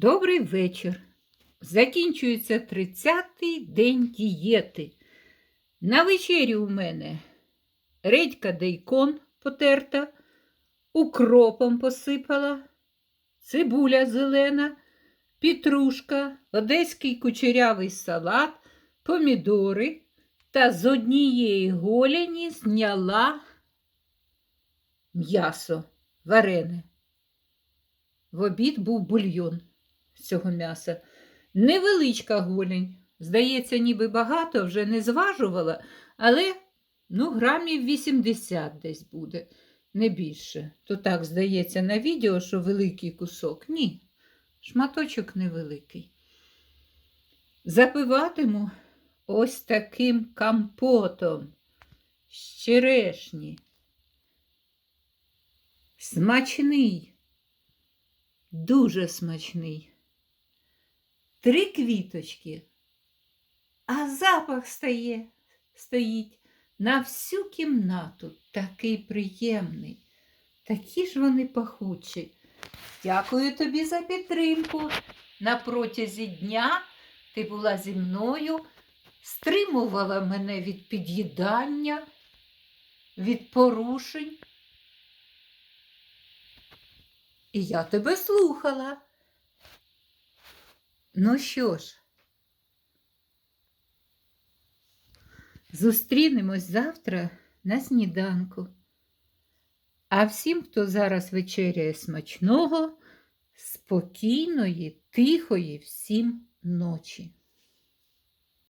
Добрий вечір. Закінчується 30-й день дієти. На вечері у мене редька дейкон потерта, укропом посипала, цибуля зелена, петрушка, одеський кучерявий салат, помідори та з однієї голені зняла м'ясо варене. В обід був бульйон з цього м'яса. Невеличка голень. Здається, ніби багато, вже не зважувала, але ну, грамів 80 десь буде, не більше. То так здається на відео, що великий кусок. Ні, шматочок невеликий. Запиватиму ось таким компотом з черешні. Смачний. Дуже смачний. Три квіточки, а запах стає, стоїть на всю кімнату. Такий приємний. Такі ж вони пахучі. Дякую тобі за підтримку. На протязі дня ти була зі мною, стримувала мене від під'їдання, від порушень. І я тебе слухала. Ну що ж, зустрінемось завтра на сніданку. А всім, хто зараз вечеряє смачного, спокійної, тихої всім ночі.